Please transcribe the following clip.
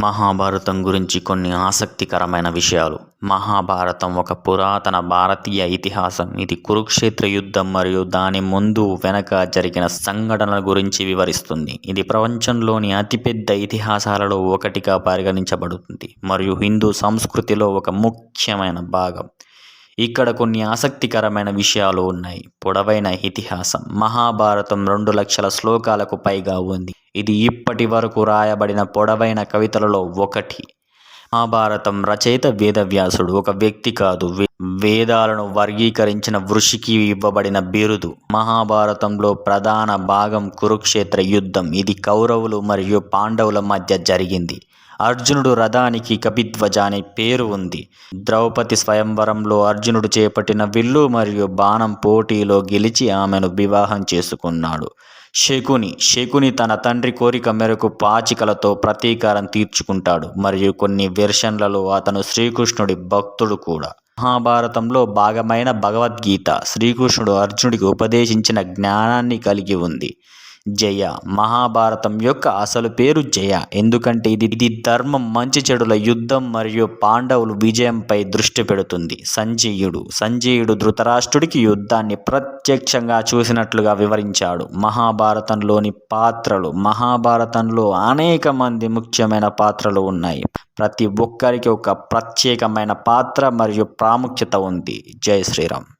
మహాభారతం గురించి కొన్ని ఆసక్తికరమైన విషయాలు. మహాభారతం ఒక పురాతన భారతీయ ఇతిహాసం. ఇది కురుక్షేత్ర యుద్ధం మరియు దాని ముందు వెనక జరిగిన సంఘటనల గురించి వివరిస్తుంది. ఇది ప్రపంచంలోని అతిపెద్ద ఇతిహాసాలలో ఒకటిగా పరిగణించబడుతుంది మరియు హిందూ సంస్కృతిలో ఒక ముఖ్యమైన భాగం. ఇక్కడ కొన్ని ఆసక్తికరమైన విషయాలు ఉన్నాయి. పొడవైన ఇతిహాసం. మహాభారతం రెండు లక్షల శ్లోకాలకు పైగా ఉంది. ఇది ఇప్పటి వరకు రాయబడిన పొడవైన కవితలలో ఒకటి. మహాభారతం రచయిత వేదవ్యాసుడు ఒక వ్యక్తి కాదు వే- వేదాలను వర్గీకరించిన వృషికి ఇవ్వబడిన బిరుదు. మహాభారతంలో ప్రధాన భాగం కురుక్షేత్ర యుద్ధం. ఇది కౌరవులు మరియు పాండవుల మధ్య జరిగింది. అర్జునుడు రథానికి కపిధ్వజ అనే పేరు ఉంది. ద్రౌపది స్వయంవరంలో అర్జునుడు చేపట్టిన విల్లు మరియు బాణం పోటీలో గెలిచి ఆమెను వివాహం చేసుకున్నాడు. శకుని. శకుని తన తండ్రి కోరిక మేరకు పాచికలతో ప్రతీకారం తీర్చుకుంటాడు మరియు కొన్ని వెర్షన్లలో అతను శ్రీకృష్ణుడి భక్తుడు కూడా. మహాభారతంలో భాగమైన భగవద్గీత శ్రీకృష్ణుడు అర్జునుడికి ఉపదేశించిన జ్ఞానాన్ని కలిగి ఉంది. జయ మహాభారతం యొక్క అసలు పేరు జయ. ఎందుకంటే ఇది ఇది ధర్మం మంచి చెడుల యుద్ధం మరియు పాండవులు విజయంపై దృష్టి పెడుతుంది. సంజయుడు సంజయుడు ధృతరాష్ట్రుడికి యుద్ధాన్ని ప్రత్యక్షంగా చూసినట్లుగా వివరించాడు. మహాభారతంలోని పాత్రలు మహాభారతంలో అనేక మంది ముఖ్యమైన పాత్రలు ఉన్నాయి. ప్రతి ఒక్కరికి ఒక ప్రత్యేకమైన పాత్ర మరియు ప్రాముఖ్యత ఉంది. జై శ్రీరామ్.